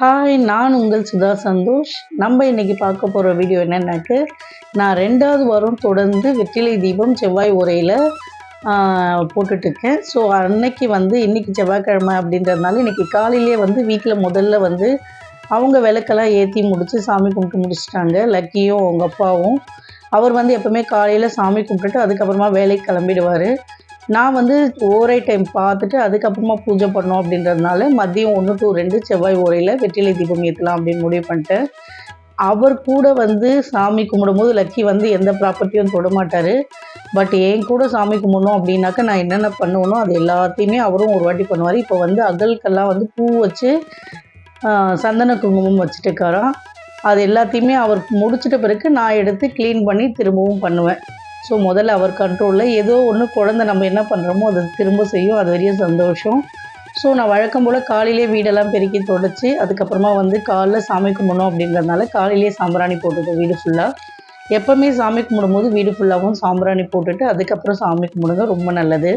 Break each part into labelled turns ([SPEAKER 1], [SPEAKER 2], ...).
[SPEAKER 1] Hi நான் உங்கள் சுதா சந்தோஷ். நம்ம இன்னைக்கு பார்க்க போகிற வீடியோ என்னென்னாக்கு நான் ரெண்டாவது வாரம் தொடர்ந்து வெற்றிலை தீபம் செவ்வாய் உரையில் போட்டுட்ருக்கேன். ஸோ அன்னைக்கு வந்து இன்றைக்கி செவ்வாய்க்கிழமை அப்படின்றதுனால இன்றைக்கி காலையிலே வந்து வீட்டில் முதல்ல வந்து அவங்க விளக்கெல்லாம் ஏற்றி முடித்து சாமி கும்பிட்டு முடிச்சிட்டாங்க. லக்கியும் அவங்க அப்பாவும். அவர் வந்து எப்போவுமே காலையில் சாமி கும்பிட்டுட்டு அதுக்கப்புறமா வேலைக்கு கிளம்பிடுவார். நான் வந்து ஓரை டைம் பார்த்துட்டு அதுக்கப்புறமா பூஜை பண்ணோம் அப்படின்றதுனால மதியம் ஒன்று டூ ரெண்டு செவ்வாய் ஓரையில் வெற்றிலை தீபம் ஏற்றலாம் அப்படின்னு முடிவு பண்ணிட்டேன். அவர் கூட வந்து சாமி கும்பிடும்போது லக்கி வந்து எந்த ப்ராப்பர்ட்டியும் தொடமாட்டார் பட் என் கூட சாமி கும்பிடணும் அப்படின்னாக்கா நான் என்னென்ன பண்ணுவேனோ அது எல்லாத்தையுமே அவரும் ஒரு வாட்டி பண்ணுவார். இப்போ வந்து அகலுக்கெல்லாம் வந்து பூ வச்சு சந்தன குங்குமம் வச்சுட்டு இருக்காராம். அது எல்லாத்தையுமே அவர் முடிச்சிட்ட பிறகு நான் எடுத்து க்ளீன் பண்ணி திரும்பவும் பண்ணுவேன். ஸோ முதல்ல அவர் கண்ட்ரோலில் ஏதோ ஒன்று குழந்தை நம்ம என்ன பண்ணுறோமோ அதை திரும்ப செய்யும். அது வரையும் சந்தோஷம். ஸோ நான் வழக்கம் போல் காலையிலே வீடெல்லாம் பெருக்கி தொடச்சி அதுக்கப்புறமா வந்து காலைல சாமி கும்பிடணும் அப்படின்றதுனால காலையிலே சாம்பிராணி போட்டுட்டு வீடு ஃபுல்லாக எப்போவுமே சாமி கும்பிடும்போது வீடு ஃபுல்லாகவும் சாம்பிராணி போட்டுட்டு அதுக்கப்புறம் சாமி கும்பிடுங்க ரொம்ப நல்லது.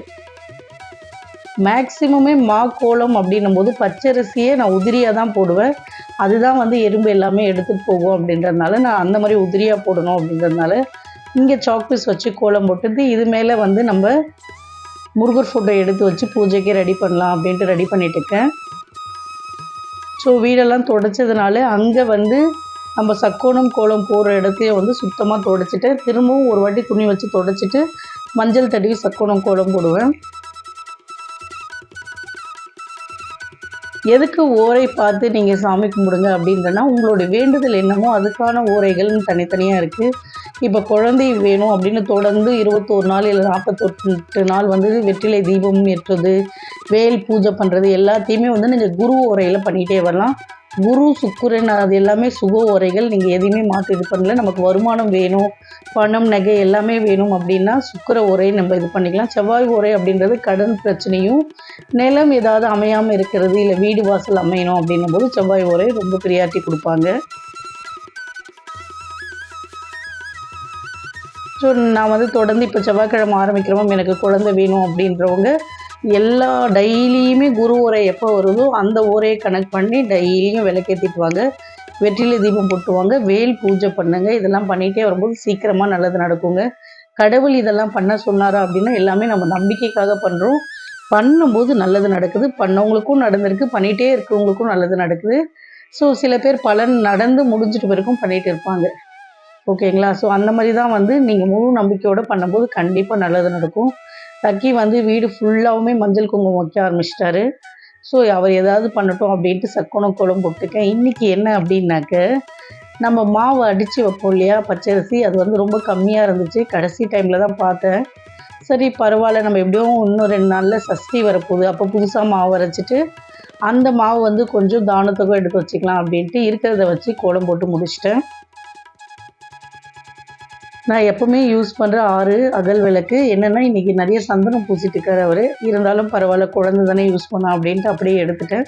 [SPEAKER 1] மேக்ஸிமமே மா கோலம் அப்படின்னும் போது பச்சரிசியே நான் உதிரியாக தான் போடுவேன். அதுதான் வந்து எறும்பு எல்லாமே எடுத்துகிட்டு போகும் அப்படின்றதுனால நான் அந்த மாதிரி உதிரியாக போடணும் அப்படின்றதுனால இங்கே சாக்பீஸ் வச்சு கோலம் போட்டுட்டு இது மேலே வந்து நம்ம முருகர் ஃபோட்டோ எடுத்து வச்சு பூஜைக்கு ரெடி பண்ணலாம் அப்படின்ட்டு ரெடி பண்ணிட்டு இருக்கேன். ஸோ வீடெல்லாம் தொடச்சதுனால அங்கே வந்து நம்ம சக்கோணம் கோலம் போடுற இடத்தையும் வந்து சுத்தமாக துடைச்சிட்டு திரும்பவும் ஒரு வாட்டி துணி வச்சு துடைச்சிட்டு மஞ்சள் தடவி சக்கோணம் கோலம் போடுவேன். எதுக்கு ஓரை பார்த்து நீங்கள் சாமி கும்பிடுங்க அப்படின்றனா உங்களோட வேண்டுதல் என்னமோ அதுக்கான ஓரைகள்னு தனித்தனியாக இருக்குது இப்போ குழந்தை வேணும் அப்படின்னு தொடர்ந்து இருபத்தோரு நாள் இல்லை நாற்பத்தெட்டு நாள் வந்து வெற்றிலை தீபம் ஏற்றுறது வேல் பூஜை பண்ணுறது எல்லாத்தையுமே வந்து நீங்கள் குரு உரையில் பண்ணிகிட்டே வரலாம். குரு சுக்குரன் அது எல்லாமே சுக உரைகள் நீங்கள் எதையுமே மாற்றி இது பண்ணல. நமக்கு வருமானம் வேணும் பணம் நகை எல்லாமே வேணும் அப்படின்னா சுக்கிர ஓரை நம்ம இது பண்ணிக்கலாம். செவ்வாய் உரை அப்படின்றது கடன் பிரச்சனையும் நிலம் ஏதாவது அமையாமல் இருக்கிறது இல்லை வீடு வாசல் அமையணும் அப்படின்னும் போது செவ்வாய் உரை ரொம்ப பிரியாரிட்டி கொடுப்பாங்க. ஸோ நான் வந்து தொடர்ந்து இப்போ செவ்வாய்க்கிழமை ஆரம்பிக்கிறோம். எனக்கு குழந்தை வேணும் அப்படின்றவங்க எல்லா டெய்லியுமே குரு உரை எப்போ வருதோ அந்த உரையை கனெக்ட் பண்ணி டெய்லியும் விளக்கேற்றிட்டுவாங்க வெற்றிலை தீபம் போட்டுவாங்க வேல் பூஜை பண்ணுங்க. இதெல்லாம் பண்ணிகிட்டே வரும்போது சீக்கிரமாக நல்லது நடக்குங்க. கடவுள் இதெல்லாம் பண்ண சொன்னாரா அப்படின்னா எல்லாமே நம்ம நம்பிக்கைக்காக பண்ணுறோம் பண்ணும்போது நல்லது நடக்குது. பண்ணவங்களுக்கும் நடந்திருக்கு. பண்ணிகிட்டே இருக்கிறவங்களுக்கும் நல்லது நடக்குது. ஸோ சில பேர் பலன் நடந்து முடிஞ்சிட்டு பிறக்கும் பண்ணிகிட்டு இருப்பாங்க. ஓகேங்களா? ஸோ அந்த மாதிரி தான் வந்து நீங்கள் முழு நம்பிக்கையோடு பண்ணும்போது கண்டிப்பாக நல்லது நடக்கும். லக்கி வந்து வீடு ஃபுல்லாகவுமே மஞ்சள் குங்குமம் வைக்க ஆரம்பிச்சிட்டாரு. ஸோ அவர் ஏதாவது பண்ணட்டும் அப்படின்ட்டு சக்கோணம் கோலம் போட்டுருக்கேன். இன்றைக்கி என்ன அப்படின்னாக்க நம்ம மாவு அடித்து வைப்போம் இல்லையா? பச்சரிசி. அது வந்து ரொம்ப கம்மியாக இருந்துச்சு. கடைசி டைமில் தான் பார்த்தேன். சரி பரவாயில்ல. நம்ம எப்படியும் இன்னும் ரெண்டு நாளில் சஷ்டி வரப்போகுது. அப்போ புதுசாக மாவு அரைச்சிட்டு அந்த மாவு வந்து கொஞ்சம் தானத்துக்கும் எடுத்து வச்சுக்கலாம் அப்படின்ட்டு இருக்கிறத வச்சு கோலம் போட்டு முடிச்சிட்டேன். நான் எப்போவுமே யூஸ் பண்ணுற ஆறு அகல் விளக்கு என்னென்னா இன்றைக்கி நிறைய சந்தனம் பூசிட்டு அவர். இருந்தாலும் பரவாயில்ல குழந்தை தானே யூஸ் பண்ணலாம் அப்படின்ட்டு அப்படியே எடுத்துட்டேன்.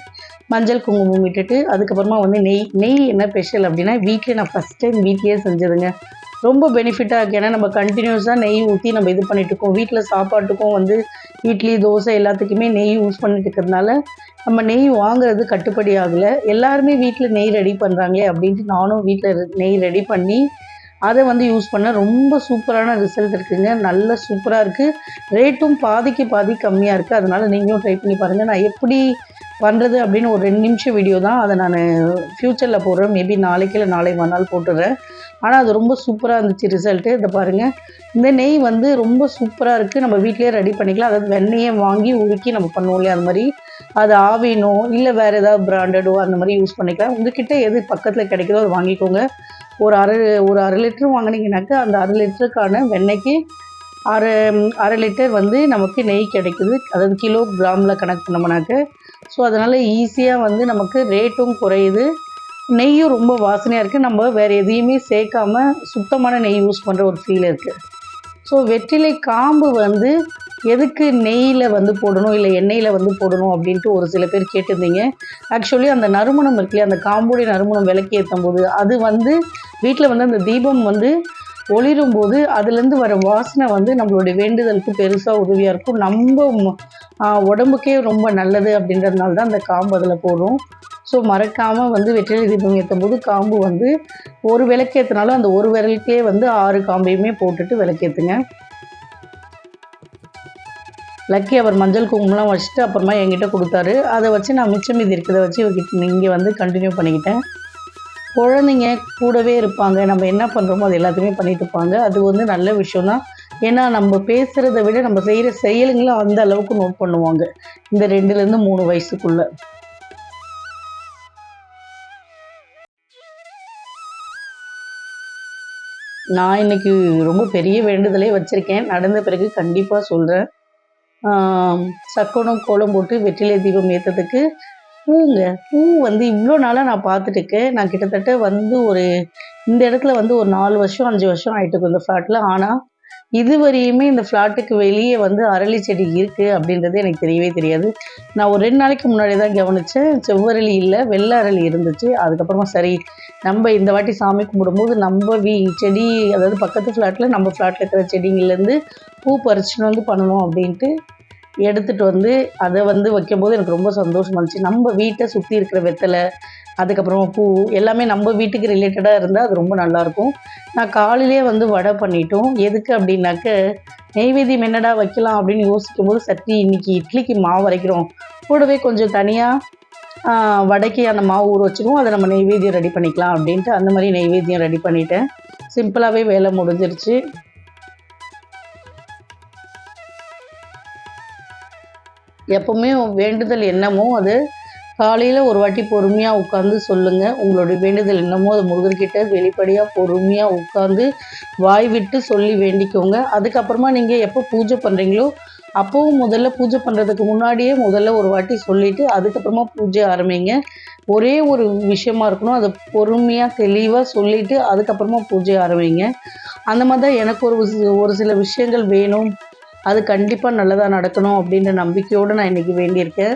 [SPEAKER 1] மஞ்சள் குங்குமம் விட்டுட்டு அதுக்கப்புறமா வந்து நெய் நெய் என்ன ஸ்பெஷல் அப்படின்னா வீட்டில் நான் ஃபஸ்ட் டைம் வீட்லேயே செஞ்சதுங்க. ரொம்ப பெனிஃபிட்டாக இருக்குது ஏன்னா நம்ம கண்டினியூஸாக நெய் ஊற்றி நம்ம இது பண்ணிகிட்டு இருக்கோம். வீட்டில் சாப்பாட்டுக்கும் வந்து இட்லி தோசை எல்லாத்துக்குமே நெய் யூஸ் பண்ணிட்டு இருக்கிறதுனால நம்ம நெய் வாங்குறது கட்டுப்படி ஆகலை. எல்லாருமே வீட்டில் நெய் ரெடி பண்ணுறாங்களே அப்படின்ட்டு நானும் வீட்டில் நெய் ரெடி பண்ணி அதை வந்து யூஸ் பண்ண ரொம்ப சூப்பரான ரிசல்ட் இருக்குங்க. நல்ல சூப்பராக இருக்குது ரேட்டும் பாதிக்கு பாதி கம்மியாக இருக்குது அதனால் நீங்களும் ட்ரை பண்ணி பாருங்கள் நான் எப்படி பண்ணுறது அப்படின்னு ஒரு ரெண்டு நிமிஷம் வீடியோ தான் அதை நான் ஃப்யூச்சரில் போடுறேன். மேபி நாளைக்கு இல்லை நாளை மறுநாள் போட்டுடுறேன். ஆனால் அது ரொம்ப சூப்பராக இருந்துச்சு ரிசல்ட்டு இதை பாருங்கள் இந்த நெய் வந்து ரொம்ப சூப்பராக இருக்குது நம்ம வீட்டிலேயே ரெடி பண்ணிக்கலாம். அதாவது வெண்ணெயை வாங்கி உருக்கி நம்ம பண்ணுவோம் இல்லையா? அது மாதிரி. அது ஆவினோ இல்லை வேறு ஏதாவது பிராண்டடோ அந்த மாதிரி யூஸ் பண்ணிக்கலாம். உங்ககிட்ட எது பக்கத்தில் கிடைக்குதோ அதை வாங்கிக்கோங்க. ஒரு அரை ஒரு அரை லிட்டர் வாங்கினீங்கனாக்கா அந்த அரை லிட்டருக்கான வெண்ணெய்க்கு அரை அரை லிட்டர் வந்து நமக்கு நெய் கிடைக்குது. அதாவது கிலோ கிராமில் கணக்கு பண்ணோம்னாக்க. ஸோ அதனால் ஈஸியாக வந்து நமக்கு ரேட்டும் குறையுது. நெய்யும் ரொம்ப வாசனையாக இருக்குது நம்ம வேறு எதையுமே சேர்க்காம சுத்தமான நெய் யூஸ் பண்ணுற ஒரு ஃபீல் இருக்குது ஸோ வெற்றிலை காம்பு வந்து எதுக்கு நெய்யில் வந்து போடணும் இல்லை எண்ணெயில் வந்து போடணும் அப்படின்ட்டு ஒரு சில பேர் கேட்டிருந்தீங்க. ஆக்சுவலி அந்த நறுமணம் இருக்குல்லையா அந்த காம்புடைய நறுமணம் விளக்கி ஏற்றும் போது அது வந்து வீட்டில் வந்து அந்த தீபம் வந்து ஒளிரும் போது அதுலேருந்து வர வாசனை வந்து நம்மளுடைய வேண்டுதலுக்கு பெருசாக உதவியாக இருக்கும். நம்ம உடம்புக்கே ரொம்ப நல்லது அப்படின்றதுனால தான் அந்த காம்பு அதில் போடுறோம் ஸோ மறக்காமல் வந்து வெற்றிலை தீபம் ஏற்றும் போது காம்பு வந்து ஒரு விளக்கேற்றினாலும் அந்த ஒரு விரலுக்கே வந்து ஆறு காம்பையுமே போட்டுட்டு விளக்கேற்றுங்க லக்கி அவர் மஞ்சள் குங்குமம்லாம் வச்சுட்டு அப்புறமா என்கிட்ட கொடுத்தாரு. அதை வச்சு நான் மிச்சம் மீதி இருக்கிறத வச்சு இவர்கிட்ட இங்கே வந்து கண்டினியூ பண்ணிக்கிட்டேன். குழந்தைங்க கூடவே இருப்பாங்க. நம்ம என்ன பண்ணுறோமோ அது எல்லாத்தையுமே பண்ணிட்டு இருப்பாங்க. அது வந்து நல்ல விஷயம் தான் ஏன்னா நம்ம பேசுகிறத விட நம்ம செய்கிற செயலுங்களும் அந்த அளவுக்கு நோட் பண்ணுவாங்க. இந்த ரெண்டுலேருந்து மூணு வயசுக்குள்ளே. நான் இன்றைக்கி ரொம்ப பெரிய வேண்டுதலே வச்சுருக்கேன். நடந்த பிறகு கண்டிப்பாக சொல்கிறேன் சக்கனம் கோலம் போட்டு வெற்றிலை தீபம் ஏற்றதுக்கு பூங்க. பூ வந்து இவ்வளோ நாளாக நான் பார்த்துட்டுருக்கேன். நான் கிட்டத்தட்ட வந்து ஒரு இந்த இடத்துல வந்து ஒரு நாலு வருஷம் அஞ்சு வருஷம் ஆயிட்டு இருக்கு இந்த ஃப்ளாட்டில் ஆனால் இதுவரையுமே இந்த ஃப்ளாட்டுக்கு வெளியே வந்து அரளி செடி இருக்குது அப்படின்றது எனக்கு தெரியவே தெரியாது. நான் ஒரு ரெண்டு நாளைக்கு முன்னாடி தான் கவனித்தேன் செவ்வரளி இல்லை வெள்ளை அரளி இருந்துச்சு. அதுக்கப்புறமா சரி நம்ம இந்த வாட்டி சாமி கும்பிடும்போது நம்ம வீ செடி அதாவது பக்கத்து ஃப்ளாட்டில் நம்ம ஃப்ளாட்டில் இருக்கிற செடிங்கள்லேருந்து பூ பறிச்சுன்னு வந்து பண்ணணும் அப்படின்ட்டு எடுத்துகிட்டு வந்து அதை வந்து வைக்கும்போது எனக்கு ரொம்ப சந்தோஷமாக இருந்துச்சு. நம்ம வீட்டை சுற்றி இருக்கிற வெத்தலை அதுக்கப்புறமா பூ எல்லாமே நம்ம வீட்டுக்கு ரிலேட்டடாக இருந்தால் அது ரொம்ப நல்லாயிருக்கும். நான் காலையிலே வந்து வடை பண்ணிட்டோம். எதுக்கு அப்படின்னாக்க நெய்வேதியம் என்னடா வைக்கலாம் அப்படின்னு யோசிக்கும் போது சட்னி இன்னைக்கு இட்லிக்கு மாவு வரைக்கிறோம் கூடவே கொஞ்சம் தனியாக வடைக்கு அந்த மாவு ஊற வச்சிருவோம். அதை நம்ம நெய்வேத்தியம் ரெடி பண்ணிக்கலாம் அப்படின்ட்டு அந்த மாதிரி நெய்வேத்தியம் ரெடி பண்ணிட்டேன். சிம்பிளாகவே வேலை முடிஞ்சிருச்சு. எப்போவுமே வேண்டுதல் என்னமோ அது. காலையில் ஒரு வாட்டி பொறுமையாக உட்காந்து சொல்லுங்கள் உங்களுடைய வேண்டுதல் என்னமோ அது முருகர்கிட்ட வெளிப்படையாக பொறுமையாக உட்காந்து வாய் விட்டு சொல்லி வேண்டிக்கோங்க. அதுக்கப்புறமா நீங்கள் எப்போ பூஜை பண்ணுறீங்களோ அப்போவும் முதல்ல பூஜை பண்ணுறதுக்கு முன்னாடியே முதல்ல ஒரு வாட்டி சொல்லிவிட்டு அதுக்கப்புறமா பூஜை ஆரம்பிங்க. ஒரே ஒரு விஷயமா இருக்கணும். அதை பொறுமையாக தெளிவாக சொல்லிவிட்டு அதுக்கப்புறமா பூஜை ஆரம்பிங்க. அந்த மாதிரி தான் எனக்கு ஒரு ஒரு சில விஷயங்கள் வேணும். அது கண்டிப்பாக நல்லதாக நடக்கணும் அப்படின்ற நம்பிக்கையோடு நான் இன்றைக்கி வேண்டியிருக்கேன்.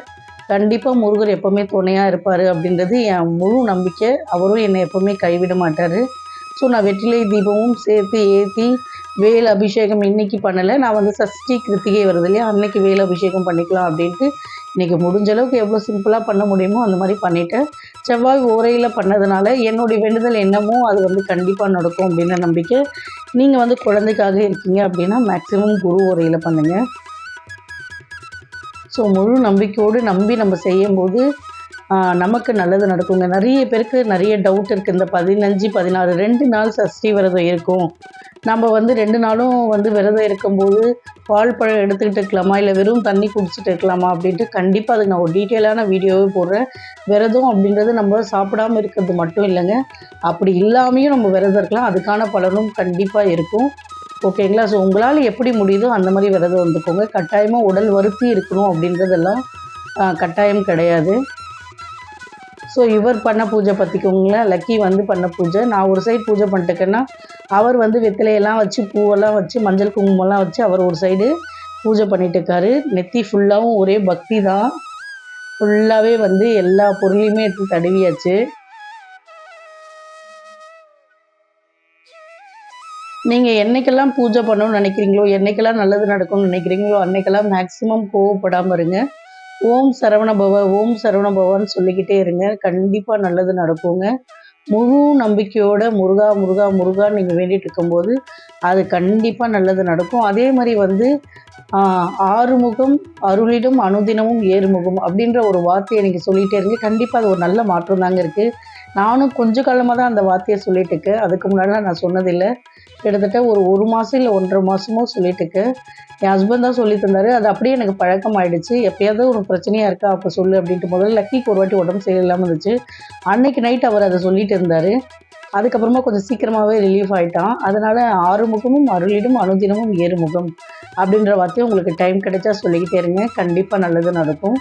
[SPEAKER 1] கண்டிப்பாக முருகர் எப்போவுமே துணையாக இருப்பார் அப்படின்றது என் முழு நம்பிக்கை. அவரும் என்னை எப்போவுமே கைவிட மாட்டார். ஸோ நான் வெற்றிலை தீபமும் சேர்த்து ஏற்றி வேல் அபிஷேகம் இன்றைக்கி பண்ணலை. நான் வந்து சஷ்டி கிருத்திகை வருது இல்லையா? அன்னைக்கு வேல் அபிஷேகம் பண்ணிக்கலாம் அப்படின்ட்டு இன்றைக்கி முடிஞ்ச அளவுக்கு எவ்வளோ சிம்பிளாக பண்ண முடியுமோ அந்த மாதிரி பண்ணிவிட்டேன் செவ்வாய் ஓரையில் பண்ணதுனால என்னுடைய வேண்டுதல் என்னமோ அது வந்து கண்டிப்பாக நடக்கும் அப்படின்ற நம்பிக்கை. நீங்கள் வந்து குழந்தைக்காக இருக்கீங்க அப்படின்னா மேக்ஸிமம் குரு ஓரையில் பண்ணுங்கள் ஸோ முழு நம்பிக்கையோடு நம்பி நம்ம செய்யும்போது நமக்கு நல்லது நடக்குங்க. நிறைய பேருக்கு நிறைய டவுட் இருக்குது இந்த பதினஞ்சு பதினாறு ரெண்டு நாள் சஷ்டி விரதம் இருக்கும். நம்ம வந்து ரெண்டு நாளும் வந்து விரதம் இருக்கும்போது பால் பழம் எடுத்துக்கிட்டு இருக்கலாமா? இல்லை வெறும் தண்ணி குடிச்சிட்டு இருக்கலாமா? அப்படின்ட்டு கண்டிப்பாக அதுக்கு நான் ஒரு டீட்டெயிலான வீடியோவே போடுறேன். விரதம் அப்படின்றது நம்ம சாப்பிடாம இருக்கிறது மட்டும் இல்லைங்க. அப்படி இல்லாமையும் நம்ம விரதம் இருக்கலாம். அதுக்கான பலனும் கண்டிப்பாக இருக்கும். ஓகேங்களா? ஸோ உங்களால் எப்படி முடியுதோ அந்த மாதிரி விரதம் வந்துக்கோங்க கட்டாயமாக உடல் வருத்தி இருக்கணும் அப்படின்றதெல்லாம் கட்டாயம் கிடையாது. ஸோ இவர் பண்ண பூஜை பற்றிக்கோங்களேன் லக்கி வந்து பண்ண பூஜை. நான் ஒரு சைடு பூஜை பண்ணிட்டேக்கேன்னா அவர் வந்து வெத்தலையெல்லாம் வச்சு பூவெல்லாம் வச்சு மஞ்சள் குங்குமம்லாம் வச்சு அவர் ஒரு சைடு பூஜை பண்ணிட்டுருக்காரு. நெத்தி ஃபுல்லாகவும் ஒரே பக்தி தான். ஃபுல்லாகவே வந்து எல்லா பொருளையுமே எடுத்து தடவியாச்சு. நீங்கள் என்னைக்கெல்லாம் பூஜை பண்ணணும்னு நினைக்கிறீங்களோ என்னைக்கெல்லாம் நல்லது நடக்கும்னு நினைக்கிறீங்களோ அன்னைக்கெல்லாம் மேக்ஸிமம் கோவப்படாமல் இருங்க. ஓம் சரவண பவ ஓம் சரவண பவான்னு சொல்லிக்கிட்டே இருங்க. கண்டிப்பாக நல்லது நடக்குங்க. முழு நம்பிக்கையோட முருகா முருகா முருகான்னு நீங்கள் வேண்டிட்டு இருக்கும்போது அது கண்டிப்பாக நல்லது நடக்கும். அதே மாதிரி வந்து ஆறுமுகம் அருளிடும் அனுதினமும் ஏறுமுகம் அப்படின்ற ஒரு வார்த்தையை நீங்கள் சொல்லிகிட்டே இருங்க. கண்டிப்பாக அது ஒரு நல்ல மாற்றம் தாங்க இருக்குது நானும் கொஞ்ச காலமாக தான் அந்த வார்த்தையை சொல்லிட்டு இருக்கேன். அதுக்கு முன்னாடிலாம் நான் சொன்னதில்லை. கிட்டத்தட்ட ஒரு ஒரு மாதம் இல்லை ஒன்றரை மாதமோ சொல்லிட்டு இருக்கேன். என் ஹஸ்பண்ட் தான் சொல்லி தந்தாரு. அது அப்படியே எனக்கு பழக்கம் ஆயிடுச்சு எப்பயாவது ஒரு பிரச்சனையாக இருக்கா அப்போ சொல்லு அப்படின்ட்டு முதல்ல லக்கிக்கு ஒரு வாட்டி உடம்பு சரியில்லாமல் இருந்துச்சு. அன்னைக்கு நைட் அவர் அதை சொல்லிட்டு இருந்தார். அதுக்கப்புறமா கொஞ்சம் சீக்கிரமாகவே ரிலீஃப் ஆகிட்டான் அதனால் ஆறுமுகமும் அருளிடும் அனுதினமும் ஏறுமுகம் அப்படின்ற வார்த்தையை உங்களுக்கு டைம் கிடைச்சா சொல்லிக்கிட்டே இருங்க. கண்டிப்பாக நல்லது நடக்கும்.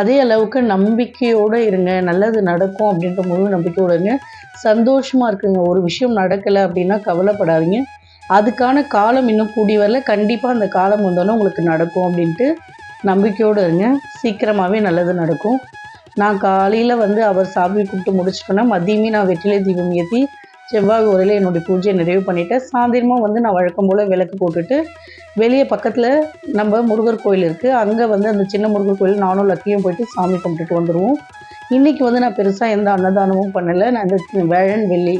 [SPEAKER 1] அதே அளவுக்கு நம்பிக்கையோடு இருங்க. நல்லது நடக்கும் அப்படின்ற முழு நம்பிக்கையோடு இருங்க. சந்தோஷமாக இருக்குங்க. ஒரு விஷயம் நடக்கலை அப்படின்னா கவலைப்படாதீங்க. அதுக்கான காலம் இன்னும் கூடி வரல. கண்டிப்பாக அந்த காலம் வந்தோன்னே உங்களுக்கு நடக்கும் அப்படின்ட்டு நம்பிக்கையோடு இருங்க. சீக்கிரமாகவே நல்லது நடக்கும். நான் காலையில் வந்து அவர் சாமி கும்பிட்டு முடிச்சுட்டோன்னா மதியமே நான் வெற்றிலை தீபம் ஏற்றி செவ்வாய் உரையில் என்னுடைய பூஜையை நிறைவு பண்ணிவிட்டேன் சாயந்தரமாக வந்து நான் வழக்கம் போல் விளக்கு போட்டுட்டு வெளியே பக்கத்தில் நம்ம முருகர் கோயில் இருக்குது அங்கே வந்து அந்த சின்ன முருகர் கோயில் நானும் லக்கியும் போயிட்டு சாமி கும்பிட்டுட்டு வந்துடுவோம் இன்றைக்கி வந்து நான் பெருசாக எந்த அன்னதானமும் பண்ணலை. நான் இந்த வேழன் வெள்ளி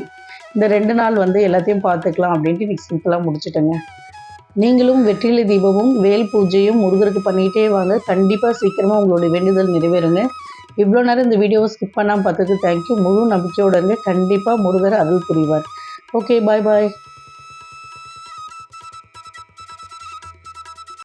[SPEAKER 1] இந்த ரெண்டு நாள் வந்து எல்லாத்தையும் பார்த்துக்கலாம் அப்படின்ட்டு இன்றைக்கி சிம்பிளாக முடிச்சுட்டேங்க. நீங்களும் வெற்றிலை தீபமும் வேல் பூஜையும் முருகருக்கு பண்ணிகிட்டே வாங்க. கண்டிப்பாக சீக்கிரமாக உங்களுடைய வேண்டுதல் நிறைவேறுங்க. இவ்வளோ நேரம் இந்த வீடியோவை ஸ்கிப் பண்ணாமல் பார்த்ததுக்கு தேங்க்யூ முழு நம்பிக்கையோட கண்டிப்பாக முருகர் அருள் புரிவார். ஓகே பாய் பாய்